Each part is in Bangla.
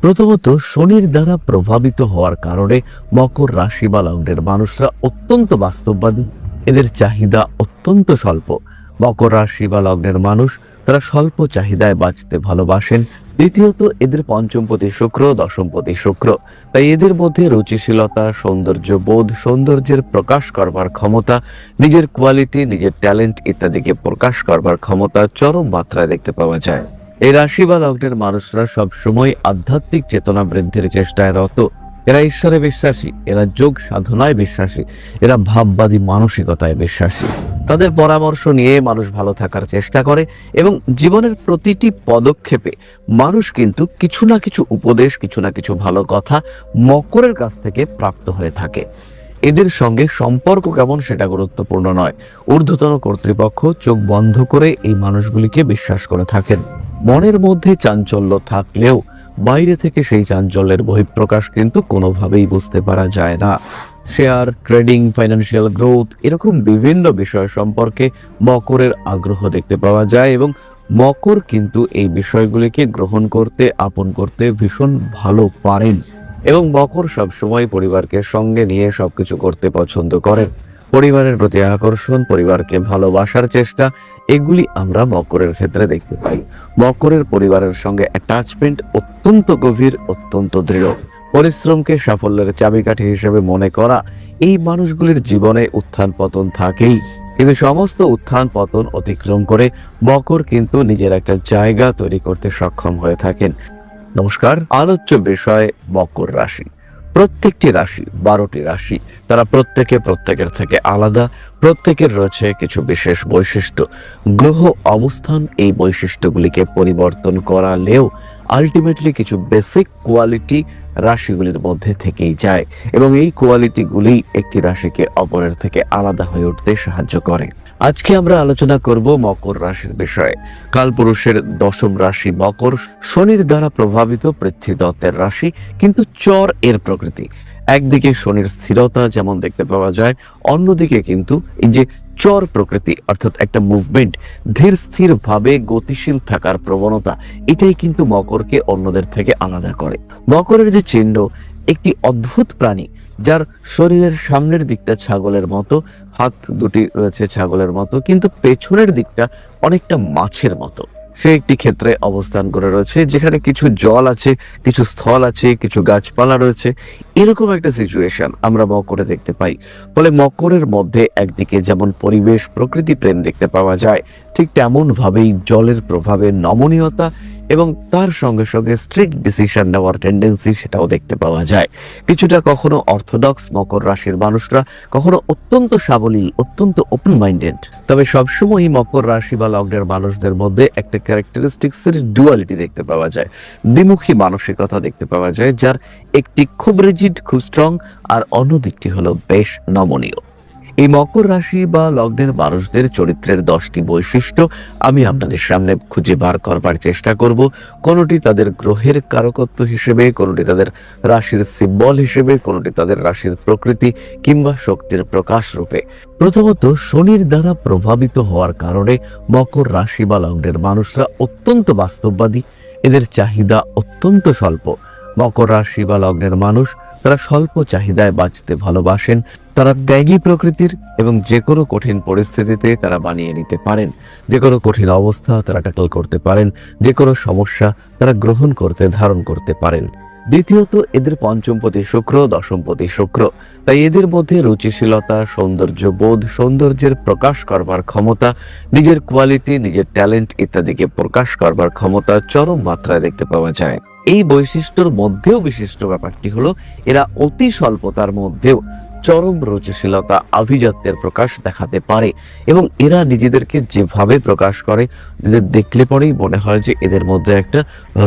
প্রথমত শনির দ্বারা প্রভাবিত হওয়ার কারণে মকর রাশি বা লগ্নের মানুষরা অত্যন্ত বাস্তববাদী। এদের চাহিদা অত্যন্ত স্বল্প। মকর রাশি বা লগ্নের মানুষ তারা স্বল্প চাহিদায় বাঁচতে ভালোবাসেন। দ্বিতীয়ত, এদের পঞ্চমপতি শুক্র, দশমপতি শুক্র। তাই এদের মধ্যে রুচিশীলতা, সৌন্দর্য বোধ, সৌন্দর্যের প্রকাশ করবার ক্ষমতা, নিজের কোয়ালিটি নিজের ট্যালেন্ট ইত্যাদিকে প্রকাশ করবার ক্ষমতা চরম মাত্রায় দেখতে পাওয়া যায়। এই রাশি বা লগ্নের মানুষরা সবসময় আধ্যাত্মিক চেতনা বৃদ্ধির চেষ্টায় রত। এরা ঈশ্বরে বিশ্বাসী, এরা যোগ সাধনায় বিশ্বাসী, এরা ভাববাদী মানসিকতায় বিশ্বাসী। তাদের পরামর্শ নিয়ে মানুষ ভালো থাকার চেষ্টা করে এবং জীবনের প্রতিটি পদক্ষেপে মানুষ কিন্তু কিছু না কিছু উপদেশ, কিছু না কিছু ভালো কথা মকরের কাছ থেকে প্রাপ্ত হয়ে থাকে। এদের সঙ্গে সম্পর্ক কেমন সেটা গুরুত্বপূর্ণ নয়। ঊর্ধ্বতন কর্তৃপক্ষ চোখ বন্ধ করে এই মানুষগুলিকে বিশ্বাস করে থাকেন। মনের মধ্যে চাঞ্চল্য থাকলেও বাইরে থেকে সেই চাঞ্চল্যের বহিঃপ্রকাশ কিন্তু কোনোভাবেই বুঝতে পারা যায় না। শেয়ার, ট্রেডিং, ফাইন্যান্সিয়াল গ্রোথ এরকম বিভিন্ন বিষয় সম্পর্কে মকরের আগ্রহ দেখতে পাওয়া যায় এবং মকর কিন্তু এই বিষয়গুলিকে গ্রহণ করতে, আপন করতে ভীষণ ভালো পারেন এবং মকর সবসময় পরিবারকে সঙ্গে নিয়ে সবকিছু করতে পছন্দ করেন। পরিবারের প্রতি আকর্ষণ, পরিবারকে ভালোবাসার চেষ্টা, এগুলি আমরা মকরের ক্ষেত্রে দেখতে পাই। মকরের পরিবারের সঙ্গে অ্যাটাচমেন্ট অত্যন্ত গভীর, অত্যন্ত দৃঢ়। পরিশ্রমকে সাফল্যের চাবিকাঠি হিসেবে মনে করা, এই মানুষগুলির জীবনে উত্থান পতন থাকেই। কিন্তু সমস্ত উত্থান পতন অতিক্রম করে মকর কিন্তু নিজের একটা জায়গা তৈরি করতে সক্ষম হয়ে থাকেন। নমস্কার, আলোচ্য বিষয় মকর রাশি। প্রত্যেকটি রাশি, বারোটি রাশি, তারা প্রত্যেকে প্রত্যেকের থেকে আলাদা, প্রত্যেকের রয়েছে কিছু বিশেষ বৈশিষ্ট্য। গ্রহ অবস্থান এই বৈশিষ্ট্যগুলিকে পরিবর্তন করালেও আলটিমেটলি কিছু বেসিক কোয়ালিটি রাশিগুলির মধ্যে থেকেই যায় এবং এই কোয়ালিটিগুলি একটি রাশিকে অপরের থেকে আলাদা হয়ে উঠতে সাহায্য করে। আজকে আমরা আলোচনা করব মকর রাশির বিষয়ে। কালপুরুষের দশম রাশি মকর, শনির দ্বারা প্রভাবিত পৃথ্বী দত্তের রাশি, কিন্তু চর এর প্রকৃতি। একদিকে শনির স্থিরতা যেমন দেখতে পাওয়া যায়, অন্যদিকে কিন্তু এই যে চর প্রকৃতি, অর্থাৎ একটা মুভমেন্ট ধীর স্থির ভাবে গতিশীল থাকার প্রবণতা, এটাই কিন্তু মকরকে অন্যদের থেকে আলাদা করে। মকরের যে চিহ্ন, একটি অদ্ভুত প্রাণী, যার শরীরের সামনের দিকটা ছাগলের মতো হাত দুটি রয়েছে ছাগলের মতো, কিন্তু পেছনের দিকটা অনেকটা মাছের মতো। সে একটি ক্ষেত্রে অবস্থান করে রয়েছে, যেখানে কিছু জল আছে, কিছু স্থল আছে, কিছু গাছপালা রয়েছে। এরকম একটা সিচুয়েশন আমরা মকরে দেখতে পাই। ফলে মকরের মধ্যে একদিকে যেমন পরিবেশ, প্রকৃতি প্রেম দেখতে পাওয়া যায়, ঠিক তেমন ভাবেই জলের প্রভাবে নমনীয়তা এবং তার সঙ্গে সঙ্গে স্ট্রিক্ট ডিসিশন নেওয়ার টেন্ডেন্সি সেটাও দেখতে পাওয়া যায়। কিছুটা কখনো অর্থোডক্স মকর রাশির মানুষরা, কখনো অত্যন্ত সাবলীল, অত্যন্ত ওপেন মাইন্ডেড তবে সবসময়ই মকর রাশি বা লগ্নের মানুষদের মধ্যে একটা ক্যারেক্টারিস্টিক্সের ডুয়ালিটি দেখতে পাওয়া যায়। দ্বিমুখী মানসিকতা দেখতে পাওয়া যায়, যার একটি খুব রিজিড খুব স্ট্রং আর অন্য দিকটি হলো বেশ নমনীয়। এই মকর রাশি বা লগ্নের মানুষদের চরিত্রের দশটি বৈশিষ্ট্য আমি আপনাদের সামনে খুঁজে বার করবার চেষ্টা করব। কোনটি তাদের গ্রহের কারকত্ব হিসেবে, কোনটি তাদের রাশির সিম্বল হিসেবে, কোনটি তাদের রাশির প্রকৃতি কিংবা শক্তির প্রকাশ রূপে। প্রথমত, শনির দ্বারা প্রভাবিত হওয়ার কারণে মকর রাশি বা লগ্নের মানুষরা অত্যন্ত বাস্তববাদী। এদের চাহিদা অত্যন্ত স্বল্প। মকর রাশি বা লগ্নের মানুষ তারা স্বল্প চাহিদায় বাঁচতে ভালোবাসেন, তারা ত্যাগী প্রকৃতির এবং যে কোনো কঠিন পরিস্থিতিতে তারা বানিয়ে নিতে পারেন। যে কোনো কঠিন অবস্থা তারা ট্যাকল করতে পারেন যে কোনো সমস্যা তারা গ্রহণ করতে ধারণ করতে পারেন। দ্বিতীয়ত, এদের পঞ্চমপতি শুক্র, দশমপতি শুক্র। তাই এদের মধ্যে রুচিশীলতা, সৌন্দর্য বোধ, সৌন্দর্যের প্রকাশ করবার ক্ষমতা, নিজের কোয়ালিটি নিজের ট্যালেন্ট ইত্যাদিকে প্রকাশ করবার ক্ষমতা চরম মাত্রায় দেখতে পাওয়া যায়। এই বৈশিষ্ট্যর মধ্যেও বিশিষ্ট ব্যাপারটি হলো, এরা অতি স্বল্পতার মধ্যেও চরম রুচিশীলতা, আভিজাত্যের প্রকাশ দেখাতে পারে এবং এরা নিজেদেরকে যেভাবে প্রকাশ করে এদের দেখলে পরেই মনে হয় যে এদের মধ্যে একটা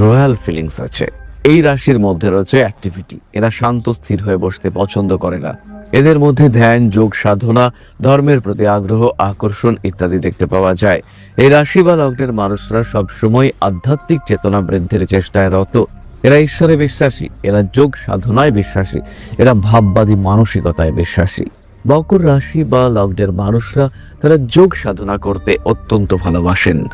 রয়্যাল ফিলিংস আছে। এই রাশির মধ্যে রয়েছে অ্যাক্টিভিটি এরা শান্ত, স্থির হয়ে বসতে পছন্দ করে না। এদের মধ্যে ধ্যান, যোগ, সাধনা, ধর্মের প্রতি আগ্রহ, আকর্ষণ ইত্যাদি দেখতে পাওয়া যায়। এই রাশি বা লগ্নের মানুষরা সবসময় আধ্যাত্মিক চেতনা বৃদ্ধির চেষ্টায় রত। এরা ঈশ্বরে বিশ্বাসী, এরা যোগ সাধনায় বিশ্বাসী, এরা ভাববাদী মানসিকতায় বিশ্বাসী। মকর রাশি বা লগ্নের মানুষরা তারা যোগ সাধনা করতে অত্যন্ত ভালোবাসেন।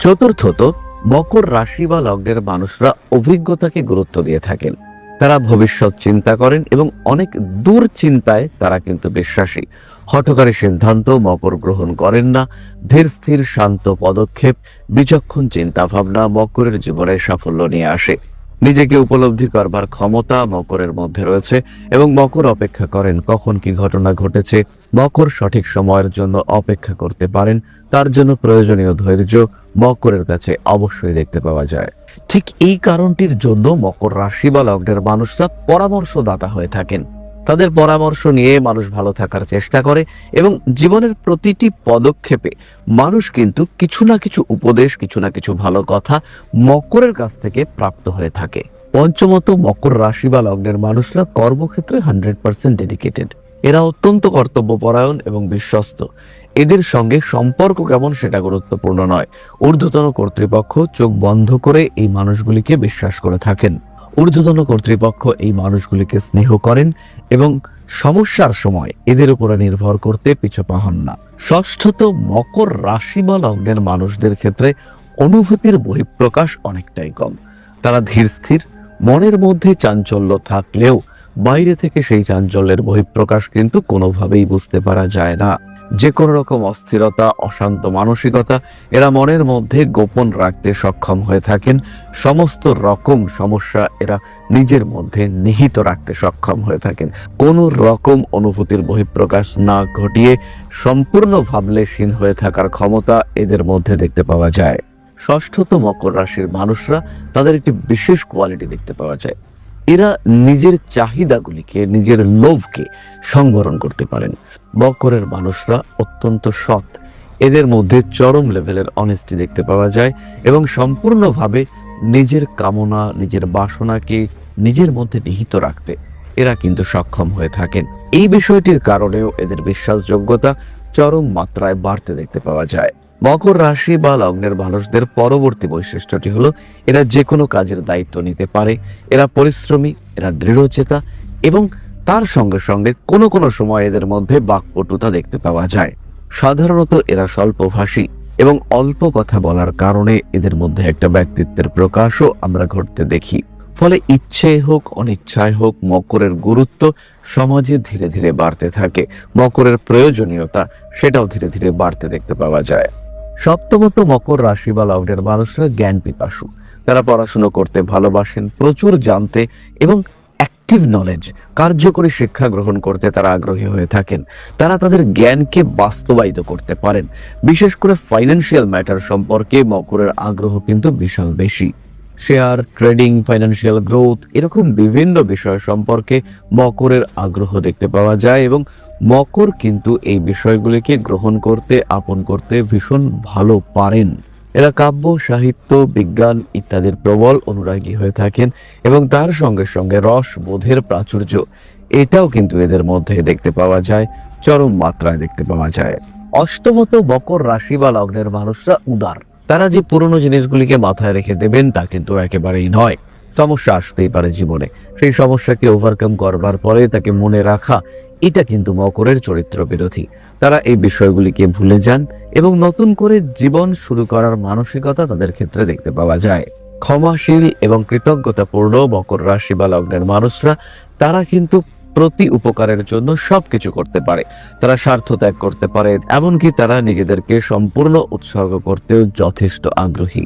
চতুর্থত মকর রাশি বা লগ্নের মানুষরা অভিজ্ঞতাকে গুরুত্ব দিয়ে থাকেন। তারা ভবিষ্যৎ চিন্তা করেন এবং অনেক দূর চিন্তায় তারা কিন্তু বিশ্বাসী। হঠকারী সিদ্ধান্ত মকর গ্রহণ করেন না, ধীর স্থির শান্ত পদক্ষেপ, বিচক্ষণ চিন্তাভাবনা মকরের জীবনে সাফল্য নিয়ে আসে। নিজেকে উপলব্ধি করবার ক্ষমতা মকরের মধ্যে রয়েছে এবং মকর অপেক্ষা করেন কখন কি ঘটনা ঘটেছে, মকর সঠিক সময়ের জন্য অপেক্ষা করতে পারেন, তার জন্য প্রয়োজনীয় ধৈর্য মকরের কাছে অবশ্যই দেখতে পাওয়া যায়। ঠিক এই কারণটির জন্য মকর রাশি বা লগ্নের মানুষরা পরামর্শদাতা হয়ে থাকেন। তাদের পরামর্শ নিয়ে মানুষ ভালো থাকার চেষ্টা করে এবং জীবনের প্রতিটি পদক্ষেপে মানুষ কিন্তু কিছু না কিছু উপদেশ, কিছু না কিছু ভালো কথা মকরের কাছ থেকে প্রাপ্ত হয়ে থাকে। পঞ্চমত, মকর রাশি বা লগ্নের মানুষরা কর্মক্ষেত্রে হান্ড্রেড পার্সেন্ট ডেডিকেটেড। এরা অত্যন্ত কর্তব্যপরায়ণ এবং বিশ্বস্ত। এদের সঙ্গে সম্পর্ক কেমন সেটা গুরুত্বপূর্ণ নয়। ঊর্ধ্বতন কর্তৃপক্ষ চোখ বন্ধ করে এই মানুষগুলিকে বিশ্বাস করে থাকেন। ঊর্ধ্বতন কর্তৃপক্ষ এই মানুষগুলিকে স্নেহ করেন এবং সমস্যার সময় এদের উপরে নির্ভর করতে পিছপা হন না। ষষ্ঠত মকর রাশি বা লগ্নের মানুষদের ক্ষেত্রে অনুভূতির বহিঃপ্রকাশ অনেকটাই কম। তারা ধীর স্থির, মনের মধ্যে চাঞ্চল্য থাকলেও বাইরে থেকে সেই চাঞ্চল্যের বহিঃপ্রকাশ কিন্তু কোনোভাবেই বুঝতে পারা যায় না। যে কোনো রকম অস্থিরতা, অশান্ত মানসিকতা, এরা মনের মধ্যে গোপন রাখতে সক্ষম হয়ে থাকেন। সমস্ত রকম সমস্যা এরা নিজের মধ্যে নিহিত রাখতে সক্ষম হয়ে থাকেন। কোনো রকম অনুভূতির বহিঃপ্রকাশ না ঘটিয়ে সম্পূর্ণ ভাবলেশীন হয়ে থাকার ক্ষমতা এদের মধ্যে দেখতে পাওয়া যায়। ষষ্ঠত মকর রাশির মানুষরা তাদের একটি বিশেষ কোয়ালিটি দেখতে পাওয়া যায়। এরা নিজের চাহিদাগুলিকে, নিজের লোভকে সংবরণ করতে পারেন। মকরের মানুষরা অত্যন্ত সৎ। এদের মধ্যে চরম লেভেলের অনেস্টি দেখতে পাওয়া যায় এবং সম্পূর্ণভাবে নিজের কামনা, নিজের বাসনাকে নিজের মধ্যে নিহিত রাখতে এরা কিন্তু সক্ষম হয়ে থাকেন। এই বিষয়টির কারণেও এদের বিশ্বাসযোগ্যতা চরম মাত্রায় বাড়তে দেখতে পাওয়া যায়। মকর রাশি বা লগ্নের মানুষদের পরবর্তী বৈশিষ্ট্যটি হলো, এরা যে কোনো কাজের দায়িত্ব নিতে পারে। এরা পরিশ্রমী, এরা দৃঢ়চেতা এবং তার সঙ্গে সঙ্গে কোনো কোনো সময় এদের মধ্যে বাকপটুতা দেখতে পাওয়া যায়। সাধারণত এরা স্বল্পভাষী এবং অল্প কথা বলার কারণে এদের মধ্যে একটা ব্যক্তিত্বের প্রকাশও আমরা ঘটতে দেখি। ফলে ইচ্ছে হোক, অনিচ্ছায় হোক, মকরের গুরুত্ব সমাজে ধীরে ধীরে বাড়তে থাকে। মকরের প্রয়োজনীয়তা সেটাও ধীরে ধীরে বাড়তে দেখতে পাওয়া যায়। সপ্তমত মকর রাশি বা লগ্নের মানুষরা জ্ঞান পিপাসু। তারা পড়াশুনো করতে ভালোবাসেন, প্রচুর জানতে এবং অ্যাক্টিভ নলেজ কার্যকরী শিক্ষা গ্রহণ করতে তারা আগ্রহী হয়ে থাকেন। তারা তাদের জ্ঞানকে বাস্তবায়িত করতে পারেন। বিশেষ করে ফাইন্যান্সিয়াল ম্যাটার সম্পর্কে মকরের আগ্রহ কিন্তু বিশাল বেশি। শেয়ার ট্রেডিং ফাইন্যান্সিয়াল গ্রোথ এরকম বিভিন্ন বিষয় সম্পর্কে মকরের আগ্রহ দেখতে পাওয়া যায় এবং মকর কিন্তু এই বিষয়গুলিকে গ্রহণ করতে, আপন করতে ভীষণ ভালো পারেন। এরা কাব্য, সাহিত্য, বিজ্ঞান ইত্যাদির প্রবল অনুরাগী হয়ে থাকেন এবং তার সঙ্গে সঙ্গে রস, বোধের প্রাচুর্য, এটাও কিন্তু এদের মধ্যে দেখতে পাওয়া যায়, চরম মাত্রায় দেখতে পাওয়া যায়। অষ্টমত মকর রাশি বা লগ্নের মানুষরা উদার। তারা যে পুরনো জিনিসগুলিকে মাথায় রেখে দেবেন তা কিন্তু একেবারেই নয়। সমস্যা আসতেই পারে জীবনে। সেই সমস্যাকে ওভারকাম করবার পরে তাকে মনে রাখা, এটা কিন্তু মকরের চরিত্র বিরোধী। তারা এই বিষয়গুলিকে ভুলে যান এবং নতুন করে জীবন শুরু করার মানসিকতা তাদের ক্ষেত্রে দেখতে পাওয়া যায়। ক্ষমাশীল এবং কৃতজ্ঞতাপূর্ণ মকর রাশি বা লগ্নের মানুষরা, তারা কিন্তু প্রতি উপকারের জন্য সবকিছু করতে পারে। তারা স্বার্থ ত্যাগ করতে পারে, এমনকি তারা নিজেদেরকে সম্পূর্ণ উৎসর্গ করতেও যথেষ্ট আগ্রহী।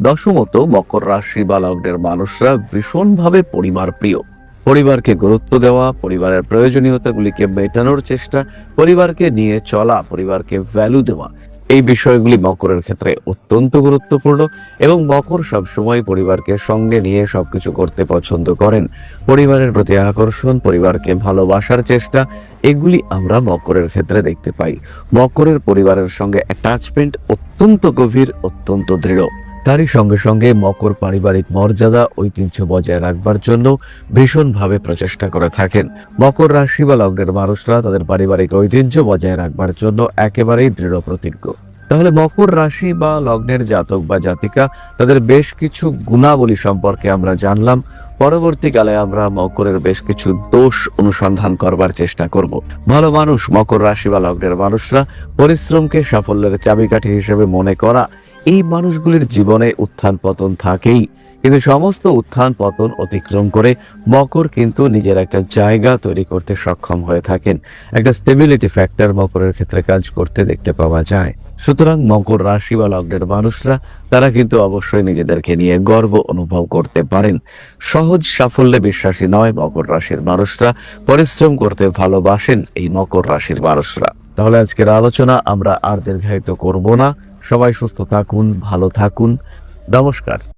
দশমত মকর রাশি বা লগ্নের মানুষরা ভীষণভাবে পরিবার প্রিয়। পরিবারকে গুরুত্ব দেওয়া, পরিবারের প্রয়োজনীয়তাগুলিকে মেটানোর চেষ্টা, পরিবারকে নিয়ে চলা, পরিবারকে ভ্যালু দেওয়া, এই বিষয়গুলি মকরের ক্ষেত্রে অত্যন্ত গুরুত্বপূর্ণ এবং মকর সবসময় পরিবারকে সঙ্গে নিয়ে সবকিছু করতে পছন্দ করেন। পরিবারের প্রতি আকর্ষণ, পরিবারকে ভালোবাসার চেষ্টা, এগুলি আমরা মকরের ক্ষেত্রে দেখতে পাই। মকরের পরিবারের সঙ্গে অ্যাটাচমেন্ট অত্যন্ত গভীর, অত্যন্ত দৃঢ়। তারই সঙ্গে সঙ্গে মকর পারিবারিক মর্যাদা ঐতিহ্য বজায় রাখবার জন্য ভীষণভাবে প্রচেষ্টা করে থাকেন। মকর রাশি বা লগ্নের মানুষরা তাদের পারিবারিক ঐতিহ্য বজায় রাখবার জন্য একেবারেই দৃঢ় প্রতিজ্ঞ তাহলে মকর রাশি বা লগ্নের জাতক বা জাতিকা, তাদের বেশ কিছু গুণাবলী সম্পর্কে আমরা জানলাম। পরবর্তীকালে আমরা মকরের বেশ কিছু দোষ অনুসন্ধান করবার চেষ্টা করব। ভালো মানুষ, মকর রাশি বা লগ্নের মানুষরা পরিশ্রমকে সাফল্যের চাবিকাঠি হিসেবে মনে করা, এই মানুষগুলির জীবনে উত্থান পতন থাকেই। কিন্তু সমস্ত উত্থান পতন অতিক্রম করে মকর কিন্তু নিজের একটা জায়গা তৈরি করতে সক্ষম হয়ে থাকেন। একটা স্টেবিলিটি ফ্যাক্টর মকরের ক্ষেত্রে কাজ করতে দেখতে পাওয়া যায়। সুতরাং মকর রাশি বা লগ্নের মানুষরা, তারা কিন্তু অবশ্যই নিজেদেরকে নিয়ে গর্ব অনুভব করতে পারেন। সহজ সাফল্যে বিশ্বাসী নয় মকর রাশির মানুষরা, পরিশ্রম করতে ভালোবাসেন এই মকর রাশির মানুষরা। তাহলে আজকের আলোচনা আমরা আর দীর্ঘায়িত করব না। সবাই সুস্থ থাকুন, ভালো থাকুন। নমস্কার।